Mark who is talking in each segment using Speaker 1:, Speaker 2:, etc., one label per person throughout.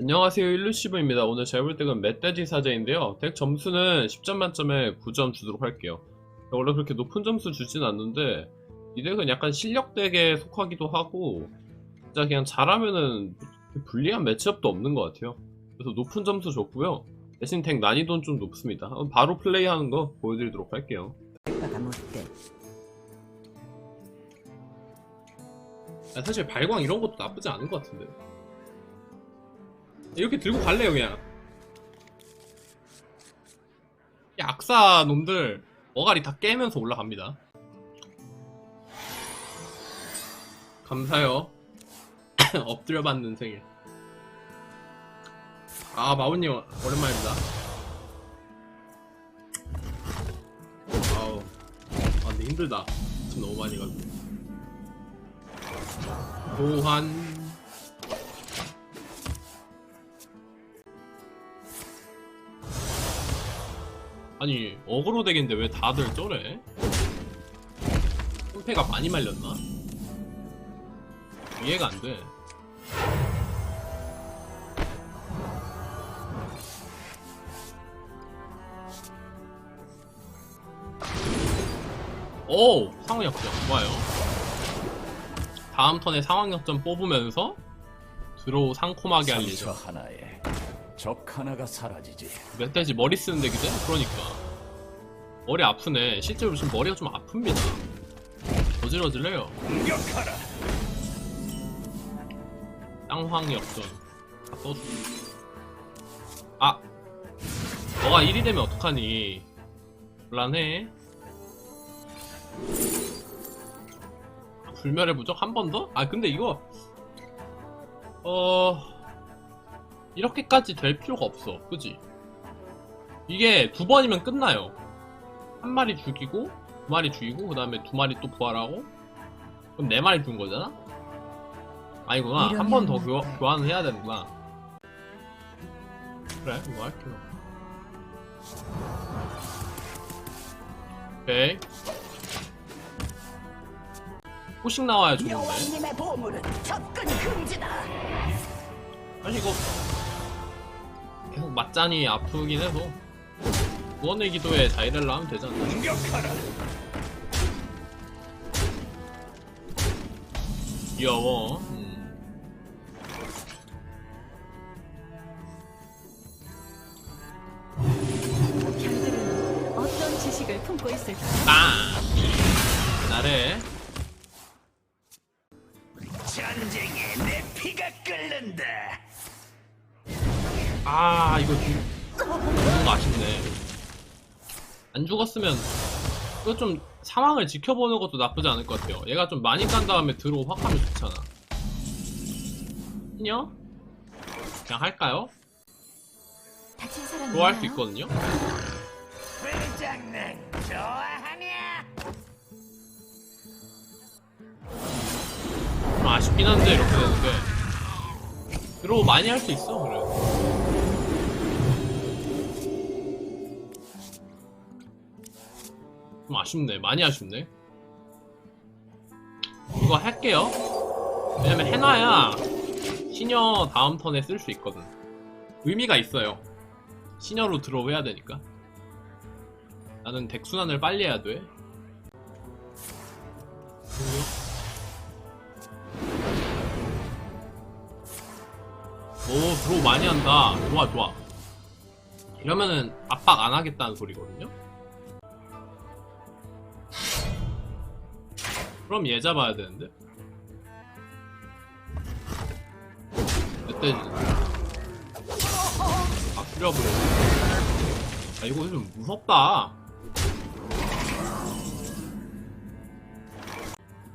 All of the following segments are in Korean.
Speaker 1: 안녕하세요 일루시브입니다. 오늘 제가 볼 덱은 멧돼지 사제인데요. 덱 점수는 10점 만점에 9점 주도록 할게요. 원래 그렇게 높은 점수 주진 않는데 이 덱은 약간 실력 덱에 속하기도 하고 진짜 그냥 잘하면은 불리한 매치업도 없는 것 같아요. 그래서 높은 점수 줬고요. 대신 덱 난이도는 좀 높습니다. 바로 플레이하는 거 보여드리도록 할게요.
Speaker 2: 못돼
Speaker 1: 아, 사실 발광 이런 것도 나쁘지 않은 것 같은데. 이렇게 들고 갈래요, 그냥. 이 악사 놈들 어가리 다 깨면서 올라갑니다. 감사요. 엎드려 받는 생일. 아, 마운님 오랜만입니다. 아우. 아, 근데 힘들다. 지금 너무 많이 가지고. 보환 아니 어그로 덱인데 왜 다들 저래? 손패가 많이 말렸나? 이해가 안 돼 오! 상황 역전 좋아요 다음 턴에 상황 역전 뽑으면서 드로우 상콤하게
Speaker 3: 하나에 적 하나가 사라지지.
Speaker 1: 멧돼지 머리 쓰는 덱이든? 그러니까. 머리 아프네. 실제로 지금 머리가 좀 아픕니다. 어질어질해요.
Speaker 3: 공격하라.
Speaker 1: 땅황 역전 다 써주고 아! 너가 1이 되면 어떡하니? 곤란해. 불멸의 부적 한 번 더? 아 근데 이거 어 이렇게까지 될 필요가 없어. 그지? 이게 두 번이면 끝나요. 한 마리 죽이고 두 마리 죽이고 그 다음에 두 마리 또 부활하고 그럼 네 마리 죽은 거잖아? 아니구나. 한 번 더. 교환을 해야 되는구나. 그래 이거 할게요 오케이. 호식 나와야 좋은데 사실 이거 계속 맞자니 아프긴 해서 구원의 기도에 자이렐라 하면 되지 않나
Speaker 3: 공격하라.
Speaker 1: 귀여워 음.
Speaker 4: 어떤 지식을 품고 있을까?
Speaker 1: 빵! 나래
Speaker 3: 전쟁에 내 피가 끓는다.
Speaker 1: 아 이거 좀 너무 아쉽네. 안 죽었으면 이거 좀 상황을 지켜보는 것도 나쁘지 않을 것 같아요. 얘가 좀 많이 깐 다음에 들어오 확 하면 좋잖아. 그냥? 그냥 할까요? 좋아할 수? 있거든요?
Speaker 3: 불장난 좋아하냐?
Speaker 1: 좀 아쉽긴 한데 이렇게 되는데. 들어오 많이 할 수 있어 그래 좀 아쉽네. 많이 아쉽네. 이거 할게요. 왜냐면 해놔야 시녀 다음 턴에 쓸 수 있거든. 의미가 있어요. 시녀로 들어오 해야 되니까. 나는 덱 순환을 빨리 해야 돼. 오 들어오 많이 한다. 좋아 좋아. 이러면은 압박 안 하겠다는 소리거든요 그럼 얘 잡아야 되는데? 멧돼지 아 뿌려버려. 아 이거 좀 무섭다.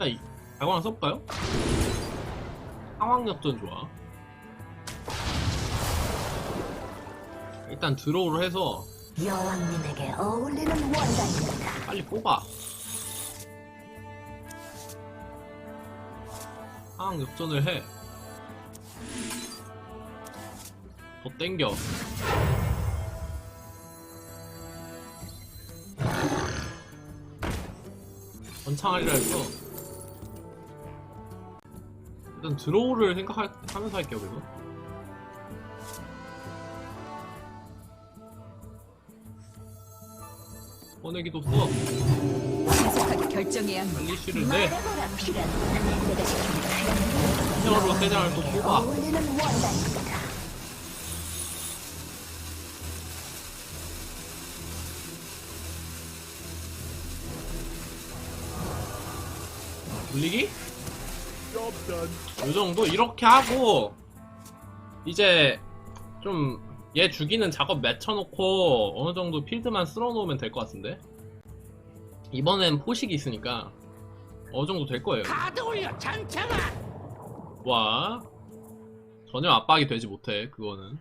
Speaker 1: 야, 이 발광 써볼까요? 상황 역전 좋아. 일단 드로우를 해서
Speaker 2: 여왕님에게 어울리는 원단입니다.
Speaker 1: 빨리 뽑아. 상황 역전을 해. 더 땡겨. 전창하리라 했어. 일단 드로우를 생각하면서 할게요, 그래서. 꺼내기도 써.
Speaker 4: 신속하게 결정해야 합니다.
Speaker 1: 내.
Speaker 2: 시킨 게
Speaker 1: 세장으로 세장을 또 뽑아.
Speaker 2: 어울리는 원단입니다.
Speaker 1: 돌리기? 요 정도 이렇게 하고 이제 좀 얘 죽이는 작업 맺혀놓고 어느 정도 필드만 쓸어 놓으면 될 것 같은데 이번엔 포식이 있으니까 어느 정도 될 거예요.
Speaker 3: 가드 올려 장창아.
Speaker 1: 와 전혀 압박이 되지 못해 그거는.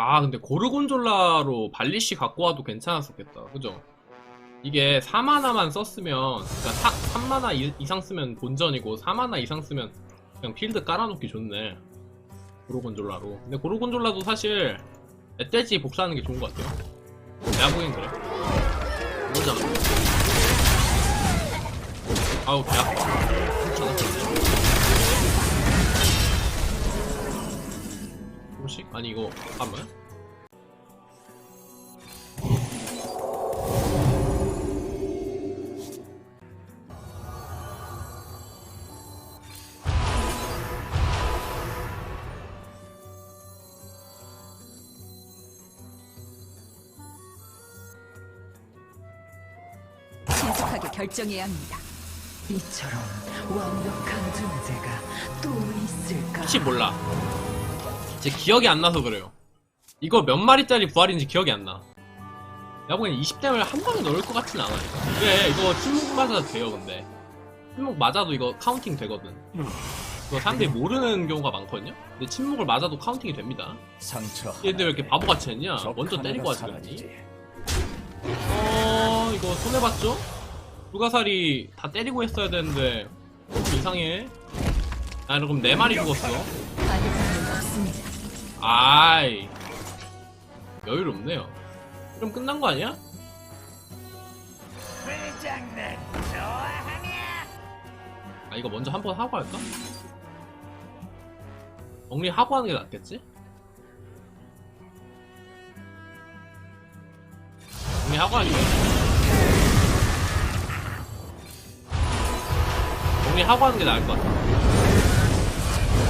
Speaker 1: 아 근데 고르곤졸라로 발리쉬 갖고 와도 괜찮았었겠다. 그죠? 이게 4마나만 썼으면 그러니까 3마나 이- 이상 쓰면 본전이고 4마나 이상 쓰면 그냥 필드 깔아놓기 좋네. 고르곤졸라로. 근데 고르곤졸라도 사실 멧돼지 복사하는 게 좋은 것 같아요. 내가 보기엔 그래. 이거잖아. 아우 배 아파 조금씩? 아니 이거 잠깐만
Speaker 4: 신속하게 결정해야 합니다.
Speaker 2: 이처럼 완벽한 존재가 또 있을까?
Speaker 1: 혹시 몰라 제 기억이 안 나서 그래요. 이거 몇 마리짜리 부활인지 기억이 안나. 내가 보기엔 20댐을 한 번에 넣을 것 같진 않아요. 그래 이거 침묵 맞아도 돼요 근데. 침묵 맞아도 이거 카운팅 되거든. 이거 사람들이 모르는 경우가 많거든요? 근데 침묵을 맞아도 카운팅이 됩니다.
Speaker 3: 상처.
Speaker 1: 얘들 왜 이렇게 바보같이 했냐?
Speaker 3: 적
Speaker 1: 먼저 때리고 하지 그랬니. 어 이거 손해봤죠? 불가사리 다 때리고 했어야 되는데 좀 이상해. 아 그럼 네 마리 죽었어.
Speaker 4: 반응은 없습니다.
Speaker 1: 아이 여유롭네요 그럼 끝난 거 아니야?
Speaker 3: 아
Speaker 1: 이거 먼저 한 번 하고 할까? 정리하고 하는 게 낫겠지? 정리하고 하는 게 정리하고 하는 게 나을 것 같아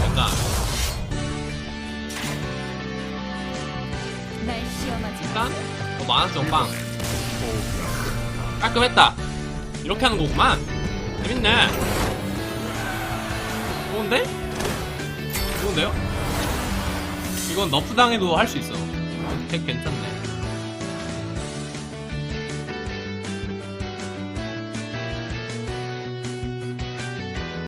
Speaker 1: 약간 일단 어, 만화점 빵 깔끔했다. 이렇게 하는 거구만. 재밌네. 좋은데? 좋은데요? 이건 너프 당해도 할 수 있어. 덱 괜찮네